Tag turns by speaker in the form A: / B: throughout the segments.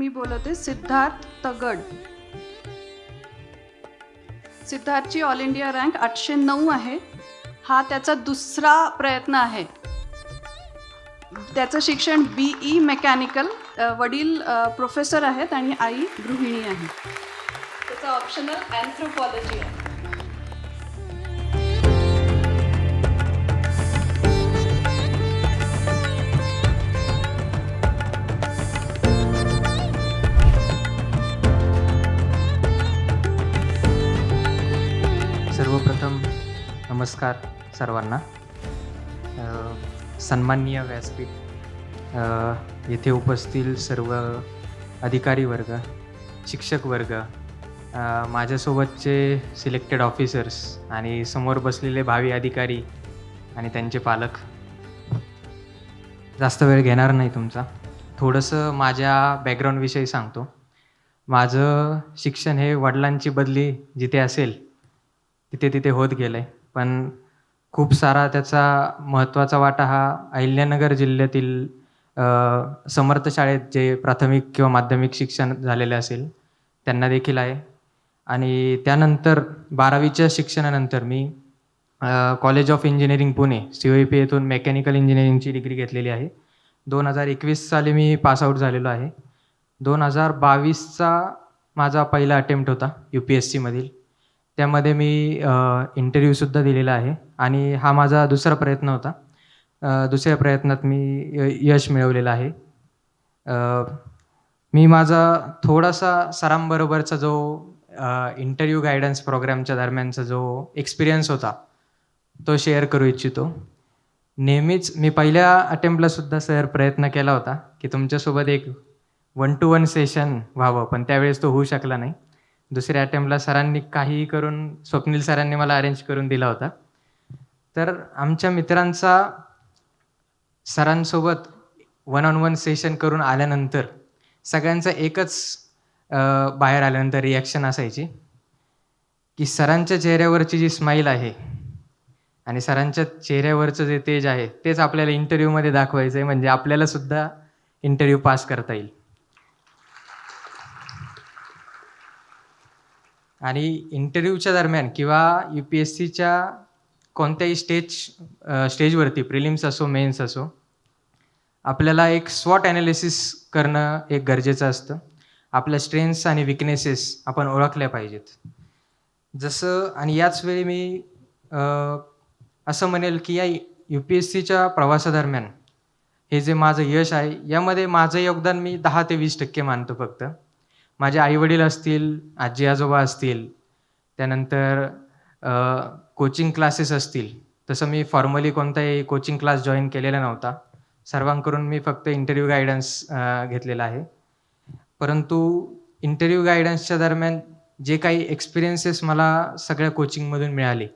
A: मी बोलते सिद्धार्थ तगड. सिद्धार्थची all India rank आठशे नऊ आहे. हा त्याचा दुसरा प्रयत्न आहे. त्याचं शिक्षण बी ई मेकॅनिकल वडील प्रोफेसर आहेत आणि आई गृहिणी आहे. त्याचा ऑप्शनल अँथ्रोपॉलॉजी आहे.
B: सर्वप्रथम नमस्कार सर्वांना. सन्माननीय व्यासपीठ येथे उपस्थित सर्व अधिकारी वर्ग शिक्षक वर्ग माझ्यासोबतचे सिलेक्टेड ऑफिसर्स आणि समोर बसलेले भावी अधिकारी आणि त्यांचे पालक. जास्त वेळ घेणार नाही तुमचा. थोडंसं माझ्या बॅकग्राऊंडविषयी सांगतो. माझं शिक्षण हे वडिलांची बदली जिथे असेल तिथे तिथे होत गेलं आहे पण खूप सारा त्याचा महत्त्वाचा वाटा हा अहिल्यानगर जिल्ह्यातील समर्थ शाळेत जे प्राथमिक किंवा माध्यमिक शिक्षण झालेले असेल त्यांना देखील आहे. आणि त्यानंतर बारावीच्या शिक्षणानंतर मी college of engineering Pune C O P येथून मेकॅनिकल इंजिनिअरिंगची डिग्री घेतलेली आहे. दोन हजार एकवीस साली मी पासआउट झालेलो आहे. दोन हजार बावीसचा माझा पहिला अटेम्प्ट होता यू पी एस सीमधील त्यामध्ये मी इंटरव्ह्यूसुद्धा दिलेला आहे. आणि हा माझा दुसरा प्रयत्न होता. अ, दुसऱ्या प्रयत्नात मी य- यश मिळवलेलं आहे. अ, मी माझा थोडासा सरांबरोबरचा जो इंटरव्ह्यू गायडन्स प्रोग्रामच्या दरम्यानचा जो एक्सपिरियन्स होता तो शेअर करू इच्छितो. नेहमीच मी पहिल्या अटेम्प्टला सुद्धा सर प्रयत्न केला होता की तुमच्यासोबत एक वन टू वन सेशन व्हावं पण त्यावेळेस तो होऊ शकला नाही. दुसऱ्या अटेम्प्टला सरांनी काहीही करून स्वप्नील सरांनी मला अरेंज करून दिला होता. तर आमच्या मित्रांचा सरांसोबत वन ऑन वन सेशन करून आल्यानंतर सगळ्यांचं एकच बाहेर आल्यानंतर रिॲक्शन असायची की सरांच्या चेहऱ्यावरची जी स्माईल आहे आणि सरांच्या चेहऱ्यावरचं जे तेज आहे तेच आपल्याला इंटरव्ह्यूमध्ये दाखवायचं आहे म्हणजे आपल्यालासुद्धा इंटरव्ह्यू पास करता येईल. आणि इंटरव्ह्यूच्या दरम्यान किंवा यू पी एस सीच्या कोणत्याही स्टेज स्टेजवरती प्रिलिम्स असो मेन्स असो आपल्याला एक स्वॉट ॲनालिसिस करणं एक गरजेचं असतं. आपल्या स्ट्रेंथ्स आणि विकनेसेस आपण ओळखल्या पाहिजेत. जसं आणि याच वेळी मी असं म्हणेल की या यू पी एस सीच्या प्रवासादरम्यान हे जे माझं यश आहे यामध्ये माझं योगदान मी दहा ते वीस टक्के मानतो फक्त. माझे आईवडील असतील आजी आजोबा असतील त्यानंतर कोचिंग क्लासेस असतील. तसं मी फॉर्मली कोणताही कोचिंग क्लास जॉईन केलेला नव्हता. सर्वांकडून मी फक्त इंटरव्ह्यू गायडन्स घेतलेला आहे. परंतु इंटरव्ह्यू गायडन्सच्या दरम्यान जे काही एक्सपिरियन्सेस मला सगळ्या कोचिंगमधून मिळाले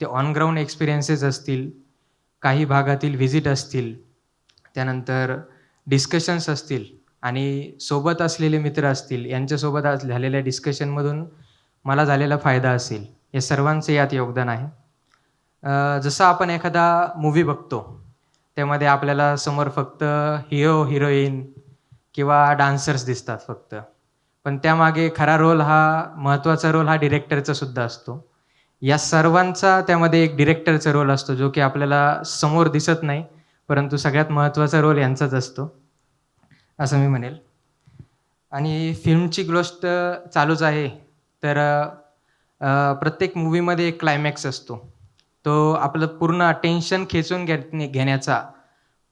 B: ते ऑनग्राऊंड एक्सपिरियन्सेस असतील काही भागातील व्हिजिट असतील त्यानंतर डिस्कशन्स असतील आणि सोबत असलेले मित्र असतील यांच्यासोबत आज झालेल्या डिस्कशनमधून मला झालेला फायदा असेल. या सर्वांचं यात योगदान आहे. जसं आपण एखादा मूवी बघतो त्यामध्ये आपल्याला समोर फक्त हिरो हिरोईन किंवा डान्सर्स दिसतात फक्त. पण त्यामागे खरा रोल हा महत्त्वाचा रोल हा डिरेक्टरचा सुद्धा असतो. या सर्वांचा त्यामध्ये एक डिरेक्टरचा रोल असतो जो की आपल्याला समोर दिसत नाही परंतु सगळ्यात महत्त्वाचा रोल यांचाच असतो. असं मी म्हणेल. आणि फिल्मची गोष्ट चालूच आहे तर अ, प्रत्येक मूवीमध्ये एक क्लायमॅक्स असतो. तो आपलं पूर्ण अटेन्शन खेचून घे घेण्याचा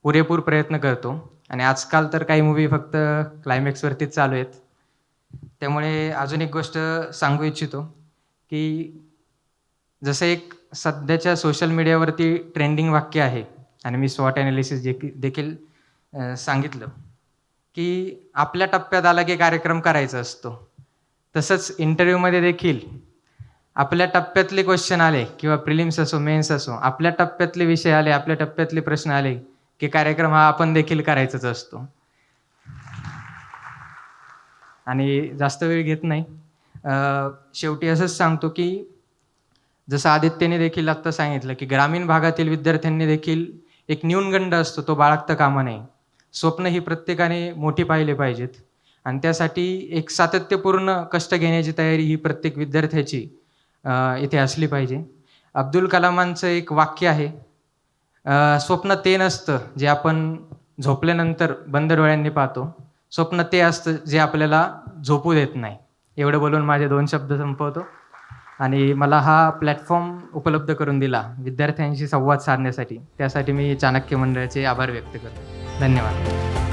B: पुरेपूर प्रयत्न करतो. आणि आजकाल तर काही मूवी फक्त क्लायमॅक्सवरतीच चालू आहेत. त्यामुळे अजून एक गोष्ट सांगू इच्छितो की जसं एक सध्याच्या सोशल मीडियावरती ट्रेंडिंग वाक्य आहे आणि मी स्वॉट ॲनालिसिस देखील अ, सांगितलं. की आपल्या टप्प्यात आला की कार्यक्रम करायचा असतो. तसंच इंटरव्ह्यूमध्ये देखील आपल्या टप्प्यातले क्वेश्चन आले किंवा प्रिलिम्स असो मेन्स असो आपल्या टप्प्यातले विषय आले आपल्या टप्प्यातले प्रश्न आले की कार्यक्रम हा आपण देखील करायचाच असतो. आणि जास्त वेळ घेत नाही. शेवटी असंच सांगतो की जसं आदित्यने देखील आत्ता सांगितलं की ग्रामीण भागातील विद्यार्थ्यांनी देखील एक न्यूनगंड असतो तो बाळगता कामा नये. स्वप्न ही प्रत्येकाने मोठी पाहिले पाहिजेत. आणि त्यासाठी एक सातत्यपूर्ण कष्ट घेण्याची तयारी ही प्रत्येक विद्यार्थ्याची इथे असली पाहिजे. अब्दुल कलामांचं एक वाक्य आहे स्वप्न ते नसतं जे आपण झोपल्यानंतर बंद डोळ्यांनी पाहतो. स्वप्न ते असतं जे आपल्याला झोपू देत नाही. एवढं बोलून माझे दोन शब्द संपवतो. आणि मला हा प्लॅटफॉर्म उपलब्ध करून दिला विद्यार्थ्यांशी संवाद साधण्यासाठी. त्यासाठी मी चाणक्य मंडळाचे आभार व्यक्त करतो. धन्यवाद.